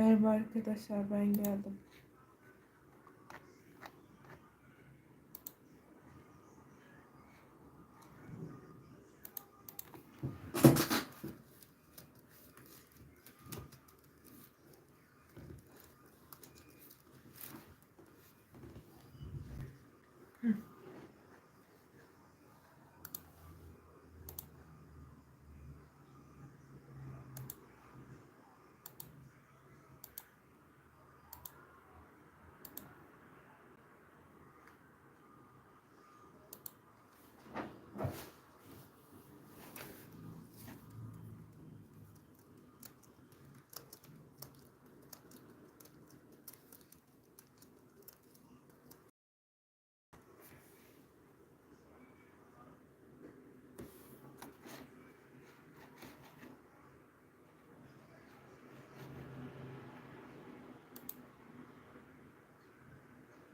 Merhaba arkadaşlar ben geldim.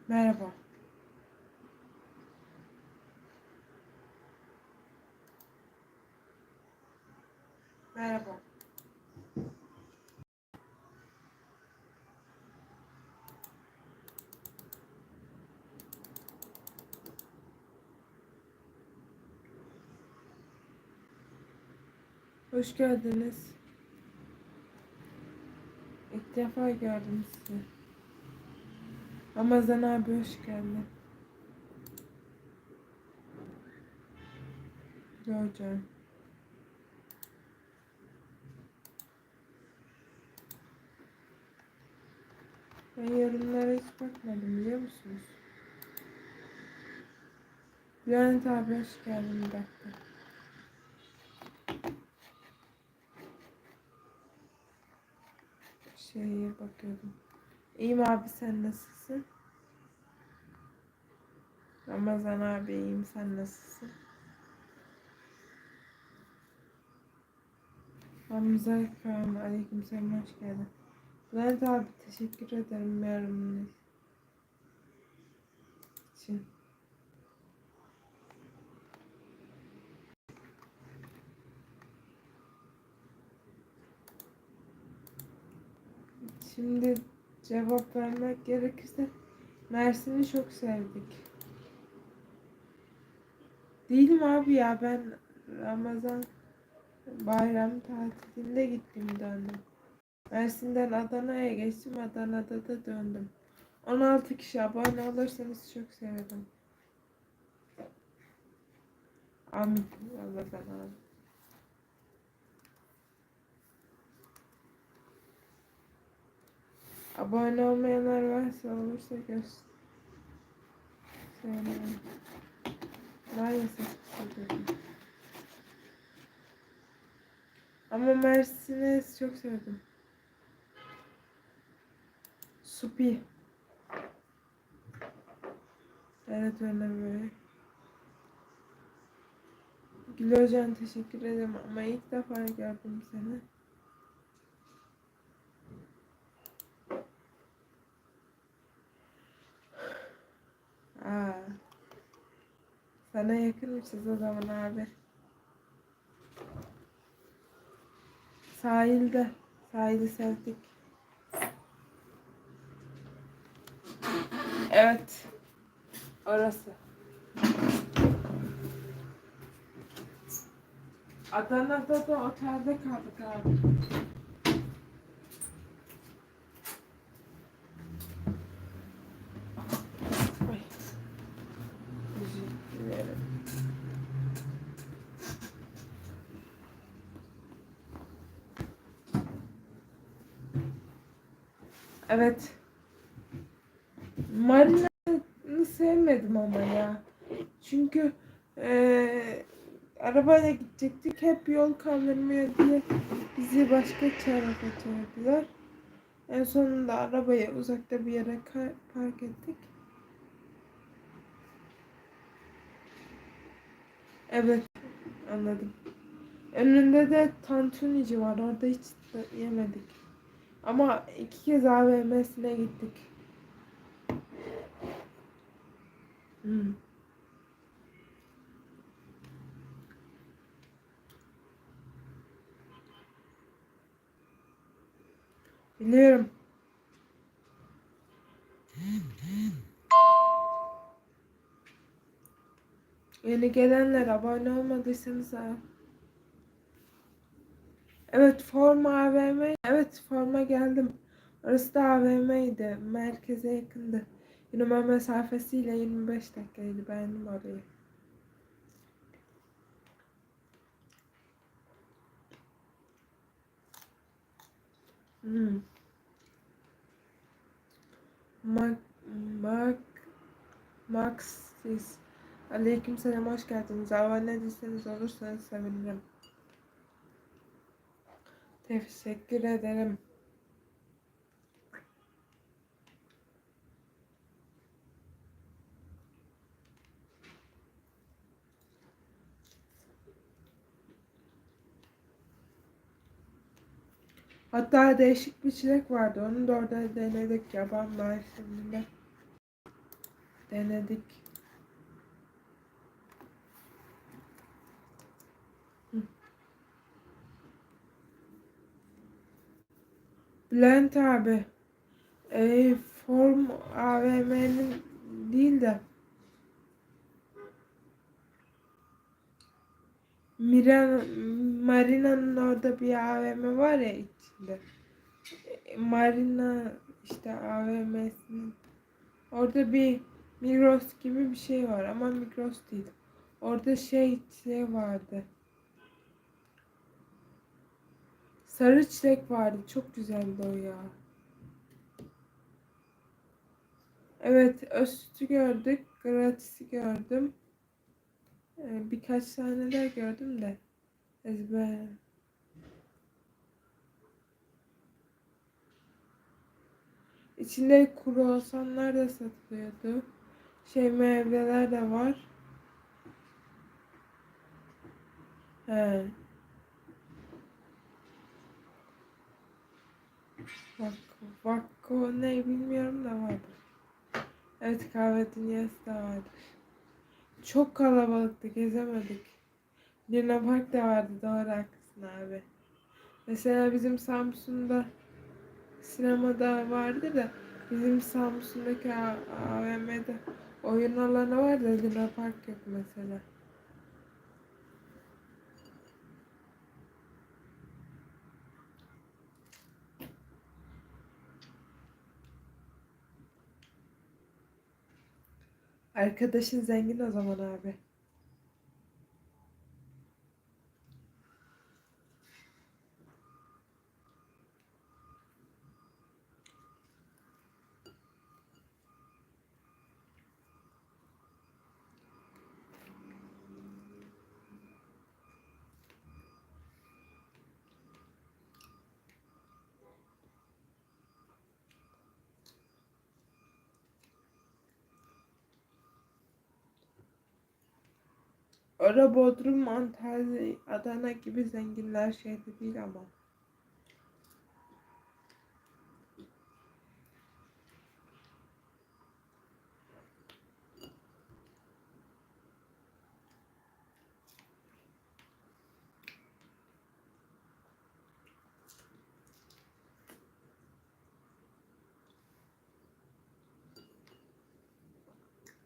Merhaba. Merhaba. Hoş geldiniz. İlk defa gördüm sizi. Ramazan abi hoş geldin. Hocam. Ben yorumlara hiç bakmadım biliyor musunuz? Bülent abi hoş geldin bir dakika. Şeye bakıyordum. İyiyim abi sen nasılsın? Ramazan abi iyiyim sen nasılsın? Hamza Kağan aleyküm selam hoş geldin. Bülent abi teşekkür ederim yorumunuz için. Şimdi cevap vermek gerekirse Mersin'i çok sevdik. Değilim abi ya ben Ramazan bayram tatilinde gittim döndüm. Mersin'den Adana'ya geçtim Adana'da da döndüm. 16 kişi abone olursanız çok sevinirim. Amin. Allah'tan amin. Abone olmayanlar varsa olursa göster. Söyleyin. Maalesef söylüyorum. Ama Mersin'i çok sevdim. Supi. Evet öyle böyle. Gül Hocam teşekkür ederim ama ilk defa gördüm seni. Aa. Sana yakınmışız o zaman abi. Sahilde. Sahili sevdik. Evet. Orası. Adana'da da otelde kaldık abi. Ay. Teşekkür ederim. Evet. Marina'nı sevmedim ama ya. Çünkü eee arabayla gidecektik. Hep yol kaldırmıyor diye bizi başka tarafa çevirdiler. En sonunda arabayı uzakta bir yere park ettik. Evet, anladım. Önünde de tantunici var. Orada hiç yemedik. Ama iki kez AVM'sine gittik. Hmm. Biliyorum. Yeni gelenler abone olmadıysanız ha. Evet forma AVM. Evet forma geldim. Orası da AVM'ydi. Merkeze yakındı. Yürüme mesafesiyle 25 dakikaydı. Beğendim orayı. Hmm. Mak Mak Maxis Aleyküm selam hoş geldiniz. Abone değilseniz olursanız sevinirim. Teşekkür ederim. Hatta değişik bir çilek vardı. Onu da orada denedik yaban mevsiminde. Denedik. Bülent abi. E, form AVM'nin değil de Miran, Marina'nın orada bir AVM var ya içinde. E, Marina işte AVM'sinin orada bir Migros gibi bir şey var ama Migros değil. Orada şey şey vardı. Sarı çilek vardı. Çok güzeldi o ya. Evet, Öztü gördük. Gratis'i gördüm. Ee, birkaç tane daha gördüm de. Ezber. İçinde kruvasanlar da satılıyordu. Şey meyveler de var. He. Bak, Vakko ne bilmiyorum da vardır. Evet kahve dünyası da vardır. Çok kalabalıktı gezemedik. Luna Park da vardı doğru haklısın abi. Mesela bizim Samsun'da sinemada vardı da bizim Samsun'daki AVM'de oyun alanı var da Luna Park yok mesela. Arkadaşın zengin o zaman abi. Ora Bodrum, Antalya, Adana gibi zenginler şehri değil ama.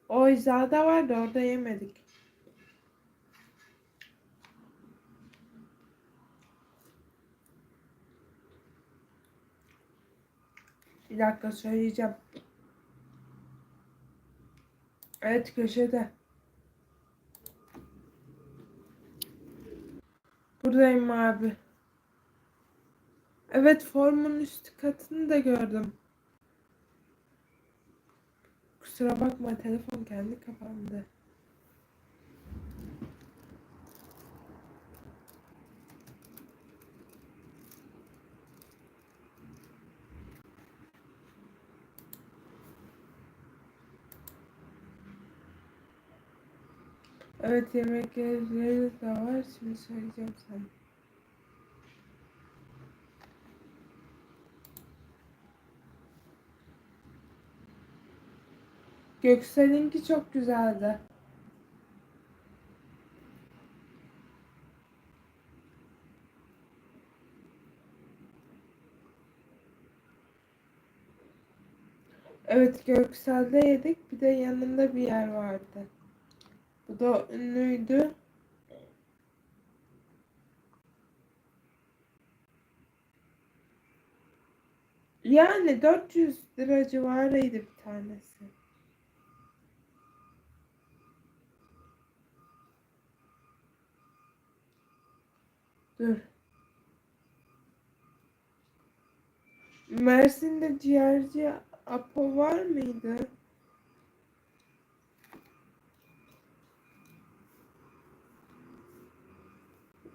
O hizada vardı orada yemedik. Bir dakika söyleyeceğim. Evet köşede. Buradayım abi. Evet formun üst katını da gördüm. Kusura bakma telefon kendi kapandı. Evet yemekleri de var. Şimdi söyleyeceğim sana. Göksel'inki çok güzeldi. Evet Göksel'de yedik. Bir de yanında bir yer vardı. Bu da ünlüydü. Yani 400 lira civarıydı bir tanesi. Dur. Mersin'de ciğerci Apo var mıydı?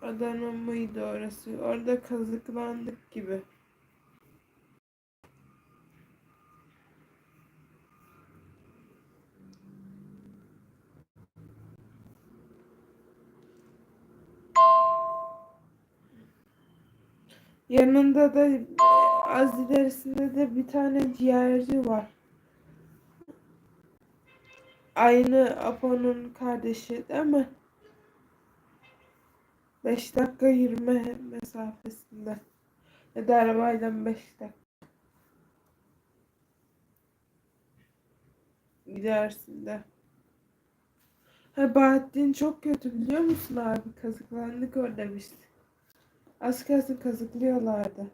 Adana mıydı orası? Orada kazıklandık gibi. Yanında da az ilerisinde de bir tane ciğerci var. Aynı Apo'nun kardeşi değil mi? 5 dakika yürüme mesafesinde. Ya da arabayla 5 dakika. Gidersin de. Ha Bahattin çok kötü biliyor musun abi? Kazıklandık orada biz. Az kalsın kazıklıyorlardı.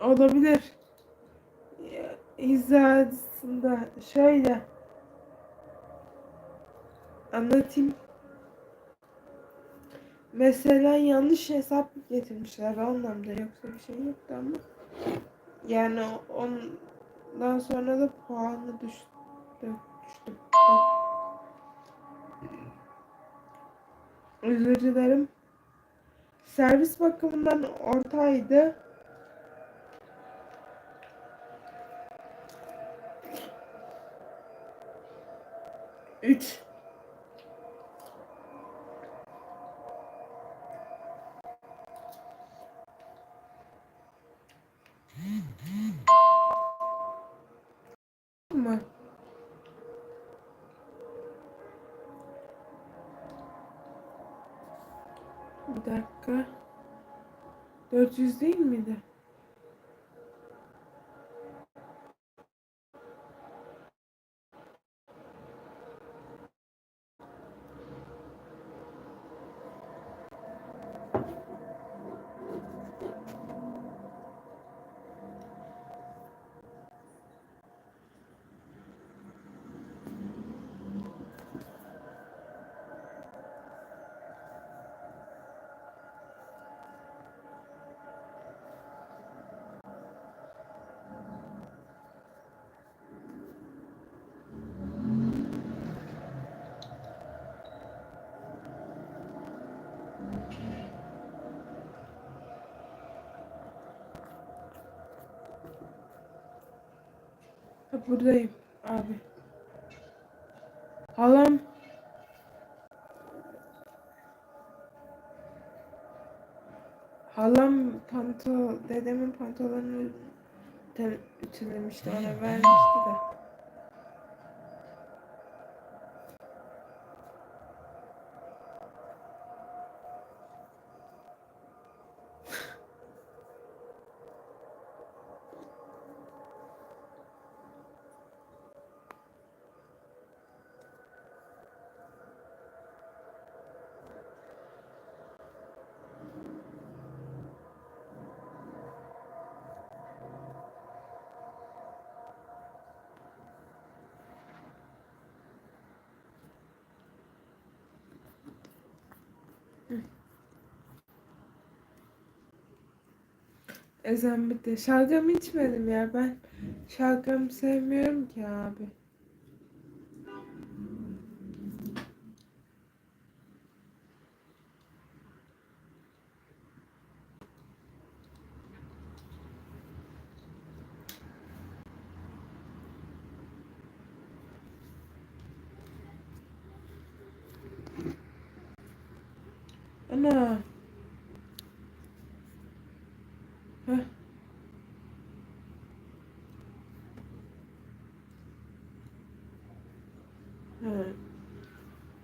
Olabilir. Hizasında şöyle anlatayım. Mesela yanlış hesap getirmişler o anlamda yoksa bir şey yoktu ama yani ondan sonra da puanı düştü. düştü. Özür dilerim. Servis bakımından ortaydı. Üç. mı? Bir dakika. 400 değil miydi? Ha, buradayım abi. Halam Halam panto dedemin pantolonunu ütülemişti ona vermişti de. Ezan bitti. Şalgam içmedim ya ben. Şalgam sevmiyorum ki abi.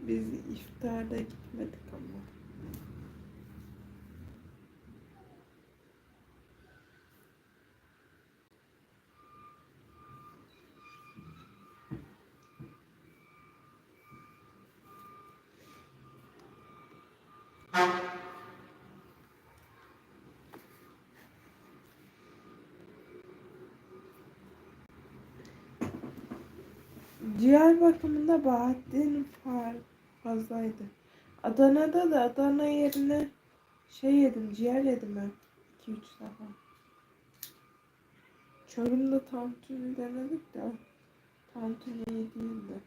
Biz iftarda gitmedik ama. Diğer bakımında Bahattin Fark fazlaydı. Adana'da da Adana yerine şey yedim, ciğer yedim ben. 2-3 defa. Çorum'da tantuni denedik de tantuni iyi değildi.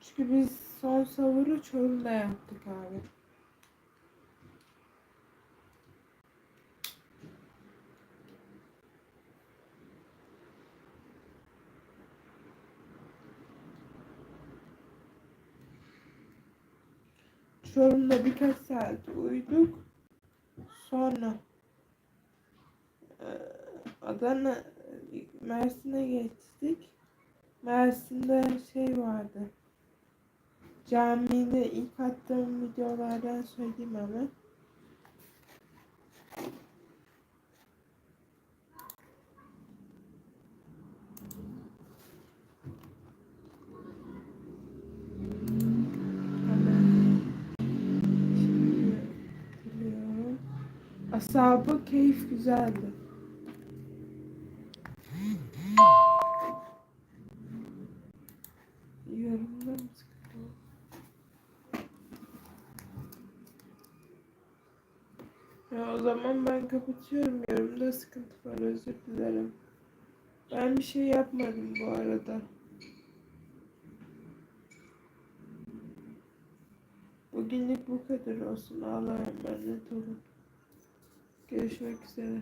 Çünkü biz son savuru Çorum'da yaptık abi. Çorum'da birkaç saat uyuduk. Sonra Adana, Mersin'e geçtik. Mersin'de şey vardı. Camide ilk attığım videolardan söyleyeyim. Hemen. Şimdi hatırlıyorum. Asabı keyif güzeldi. Yorumda mı? Ya o zaman ben kapatıyorum. Yorumda sıkıntı var. Özür dilerim. Ben bir şey yapmadım bu arada. Bugünlük bu kadar olsun. Allah'a emanet olun. Görüşmek üzere.